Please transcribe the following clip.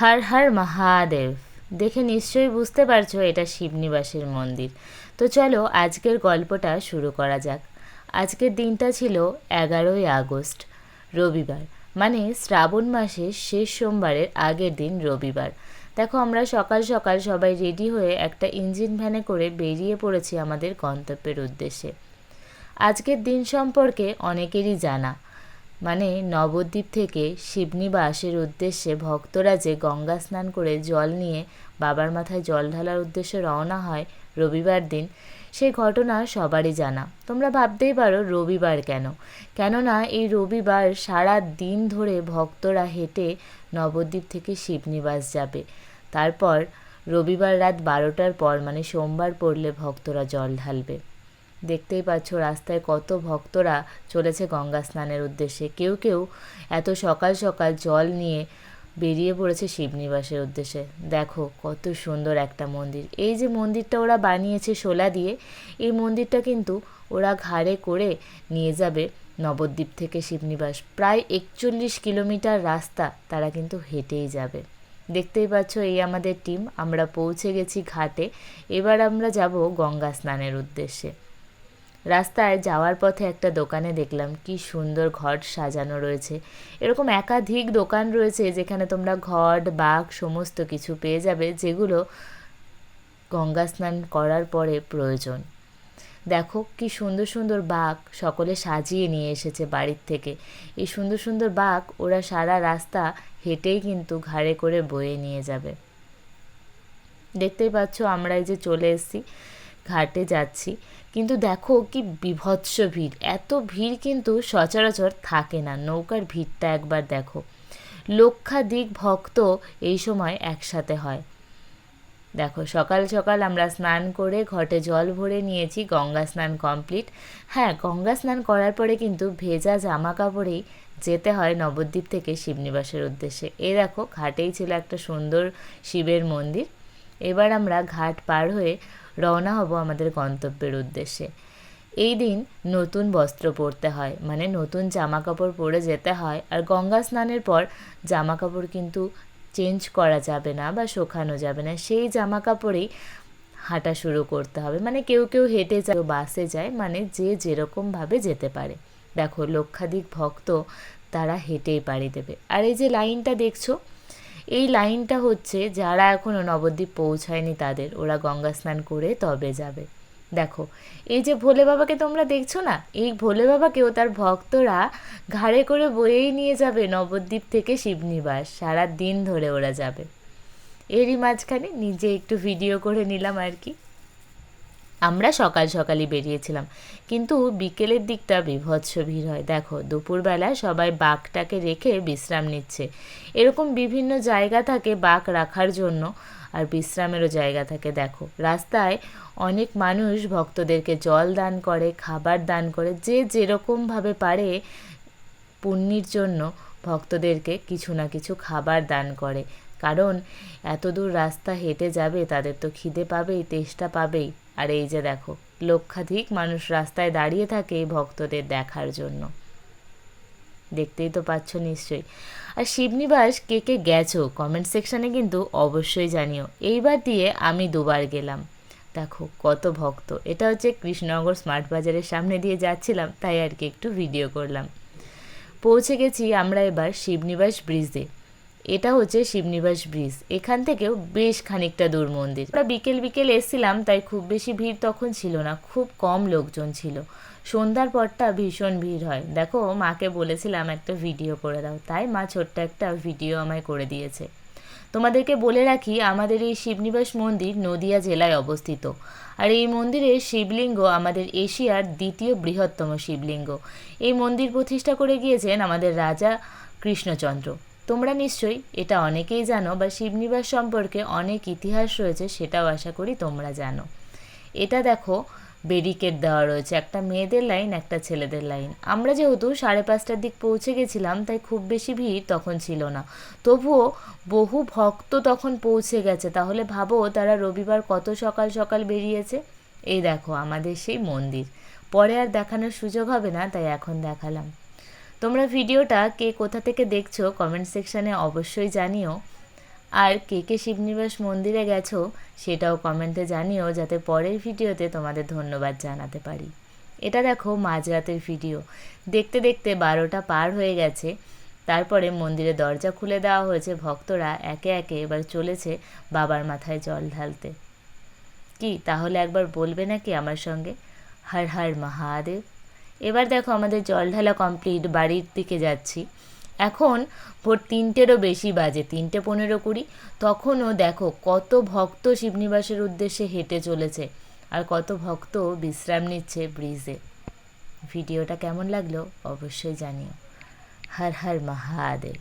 হর হর মহাদেব। দেখে নিশ্চয়ই বুঝতে পারছ এটা শিবনিবাসের মন্দির। তো চলো আজকের গল্পটা শুরু করা যাক। আজকের দিনটা ছিল এগারোই আগস্ট, রবিবার। মানে শ্রাবণ মাসের শেষ সোমবারের আগের দিন রবিবার। দেখো, আমরা সকাল সকাল সবাই রেডি হয়ে একটা ইঞ্জিন ভ্যানে করে বেরিয়ে পড়েছি আমাদের গন্তব্যের উদ্দেশ্যে। আজকের দিন সম্পর্কে অনেকেরই জানা। মানে নবদ্বীপ থেকে শিবনিবাসের উদ্দেশ্যে ভক্তরা যে গঙ্গা স্নান করে জল নিয়ে বাবার মাথায় জল ঢালার উদ্দেশ্যে রওনা হয় রবিবার দিন সেই ঘটনা সবারই জানা। তোমরা ভাবতেই পারো রবিবার কেন? কেননা এই রবিবার সারা দিন ধরে ভক্তরা হেঁটে নবদ্বীপ থেকে শিবনিবাস যাবে। তারপর রবিবার রাত বারোটার পর মানে সোমবার পড়লে ভক্তরা জল ঢালবে। দেখতেই পাচ্ছ রাস্তায় কত ভক্তরা চলেছে গঙ্গা স্নানের উদ্দেশ্যে। কেউ কেউ এত সকাল সকাল জল নিয়ে বেরিয়ে পড়েছে শিবনিবাসের উদ্দেশ্যে। দেখো কত সুন্দর একটা মন্দির। এই যে মন্দিরটা ওরা বানিয়েছে শোলা দিয়ে, এই মন্দিরটা কিন্তু ওরা ঘাড়ে করে নিয়ে যাবে। নবদ্বীপ থেকে শিবনিবাস। প্রায় একচল্লিশ কিলোমিটার রাস্তা, তারা কিন্তু হেঁটেই যাবে। দেখতেই পাচ্ছ, এই আমাদের টিম, আমরা পৌঁছে গেছি ঘাটে। এবার আমরা যাব গঙ্গা স্নানের উদ্দেশ্যে। রাস্তায় যাওয়ার পথে একটা দোকানে দেখলাম, কি সুন্দর ঘট সাজানো রয়েছে। এরকম একাধিক দোকান রয়েছে, যেখানে তোমরা ঘট, বাঘ, সমস্ত কিছু পেয়ে যাবে, যেগুলো গঙ্গা স্নান করার পরে প্রয়োজন। দেখো কি সুন্দর সুন্দর বাঘ সকলে সাজিয়ে নিয়ে এসেছে বাড়ির থেকে। এই সুন্দর সুন্দর বাঘ ওরা সারা রাস্তা হেঁটেই কিন্তু ঘাড়ে করে বয়ে নিয়ে যাবে। দেখতেই পাচ্ছ আমরা এই যে চলে এসেছি, ঘাটে যাচ্ছি। কিন্তু দেখো কি বিভৎস ভিড়, এত ভিড় কিন্তু সচরাচর থাকে না, নৌকার ভিড়টা একবার দেখো। লক্ষাধিক ভক্ত এই সময় একসাথে হয়। দেখো, সকাল সকাল আমরা স্নান করে ঘটে জল ভরে নিয়েছি, গঙ্গা স্নান কমপ্লিট। হ্যাঁ গঙ্গা স্নান করার পরে কিন্তু ভেজা জামা কাপড়েই যেতে হয় নবদ্বীপ থেকে শিবনিবাসের উদ্দেশ্যে। এ দেখো, ঘাটেই ছিল একটা সুন্দর শিবের মন্দির। এবার আমরা ঘাট পার হয়ে রওনা হব আমাদের গন্তব্যের উদ্দেশ্যে। এই দিন নতুন বস্ত্র পরতে হয় মানে নতুন জামা কাপড় পরে যেতে হয়। আর গঙ্গা স্নানের পর জামা কাপড় কিন্তু চেঞ্জ করা যাবে না বা শোকানো যাবে না, সেই জামা কাপড়েই হাঁটা শুরু করতে হবে। মানে কেউ কেউ হেঁটে যায় বাসে যায় মানে যে যেরকমভাবে যেতে পারে। দেখো, লক্ষাধিক ভক্ত তারা হেঁটেই পাড়ি দেবে। আর এই যে লাইনটা দেখছ, এই লাইনটা হচ্ছে, যারা এখনও নবদ্বীপ পৌঁছায়নি তাদের, ওরা গঙ্গা স্নান করে তবে যাবে। দেখো, এই যে ভোলে বাবাকে তোমরা দেখছ না? এই ভোলে বাবাকেও তার ভক্তরা ঘাড়ে করে বয়েই নিয়ে যাবে নবদ্বীপ থেকে শিবনিবাস। সারা দিন ধরে ওরা যাবে। এরই মাঝখানে নিজে একটু ভিডিও করে নিলাম আর কি। আমরা সকাল সকালই বেরিয়েছিলাম। কিন্তু বিকেলের দিকটা বিভৎস ভিড় হয়। দেখো, দুপুরবেলা সবাই বাঘটাকে রেখে বিশ্রাম নিচ্ছে। এরকম বিভিন্ন জায়গা থাকে বাঘ রাখার জন্য, আর বিশ্রামেরও জায়গা থাকে, দেখো। রাস্তায় অনেক মানুষ ভক্তদেরকে জল দান করে, খাবার দান করে, যে যেরকমভাবে পারে পুণ্যির জন্য ভক্তদেরকে কিছু না কিছু খাবার দান করে। কারণ এত দূর রাস্তা হেঁটে যাবে, তাদের তো খিদে পাবেই, তেষ্টা পাবেই। আর এই যে দেখো, লক্ষাধিক মানুষ রাস্তায় দাঁড়িয়ে থাকে এই ভক্তদের দেখার জন্য। দেখতেই তো পাচ্ছ নিশ্চয়ই। আর শিবনিবাস কে কে গেছো কমেন্ট সেকশানে কিন্তু অবশ্যই জানিও। এইবার দিয়ে আমি দুবার গেলাম। দেখো, কত ভক্ত। এটা হচ্ছে কৃষ্ণনগর স্মার্ট বাজারের সামনে দিয়ে যাচ্ছিলাম, তাই আর কি একটু ভিডিও করলাম। পৌঁছে গেছি আমরা এবার শিবনিবাস ব্রিজে। এটা হচ্ছে শিবনিবাস ব্রিজ। এখান থেকেও বেশ খানিকটা দূর মন্দির। আমরা বিকেল বিকেল এসেছিলাম, তাই খুব বেশি ভিড় তখন ছিল না, খুব কম লোকজন ছিল। সন্ধ্যার পরটা ভীষণ ভিড় হয়। দেখো, মাকে বলেছিলাম একটা ভিডিও করে দাও। তাই মা ছোট্ট একটা ভিডিও আমায় করে দিয়েছে। তোমাদেরকে বলে রাখি, আমাদের এই শিবনিবাস মন্দির নদিয়া জেলায় অবস্থিত। আর এই মন্দিরের শিবলিঙ্গ আমাদের এশিয়ার দ্বিতীয় বৃহত্তম শিবলিঙ্গ। এই মন্দির প্রতিষ্ঠা করে গিয়েছেন আমাদের রাজা কৃষ্ণচন্দ্র। তোমরা নিশ্চয়ই এটা অনেকেই জানো, বা শিবনিবাস সম্পর্কে অনেক ইতিহাস রয়েছে, সেটাও আশা করি তোমরা জানো। এটা দেখো ব্যারিকেড দেওয়া রয়েছে, একটা মেয়েদের লাইন একটা ছেলেদের লাইন আমরা যেহেতু সাড়ে পাঁচটার দিক পৌঁছে গেছিলাম, তাই খুব বেশি ভিড় তখন ছিল না। তবুও বহু ভক্ত তখন পৌঁছে গেছে। তাহলে ভাবো, তারা রবিবার কত সকাল সকাল বেরিয়েছে? এই দেখো, আমাদের সেই মন্দির। পরে আর দেখানোর সুযোগ হবে না, তাই এখন দেখালাম। তোমরা ভিডিওটা কে কোথা থেকে দেখছ কমেন্ট সেকশানে অবশ্যই জানিও। আর কে কে শিবনিবাস মন্দিরে গেছো সেটাও কমেন্টে জানিও যাতে পরের ভিডিওতে তোমাদের ধন্যবাদ জানাতে পারি। এটা দেখো মাঝরাতের ভিডিও দেখতে দেখতে বারোটা পার হয়ে গেছে। তারপরে মন্দিরের দরজা খুলে দেওয়া হয়েছে, ভক্তরা একে একে এবার চলেছে বাবার মাথায় জল ঢালতে। কি, তাহলে একবার বলবে নাকি আমার সঙ্গে? হর হর মহাদেব। এবার দেখো আমাদের জল ঢালা কমপ্লিট বাড়ির দিকে যাচ্ছি। এখন ভোর তিনটেরও বেশি বাজে, তিনটে পনেরো কুড়ি। তখনও দেখো কত ভক্ত শিবনিবাসের উদ্দেশ্যে হেঁটে চলেছে আর কত ভক্ত বিশ্রাম নিচ্ছে ব্রিজে। ভিডিওটা কেমন লাগল অবশ্যই জানিও। হর হর মহাদেব।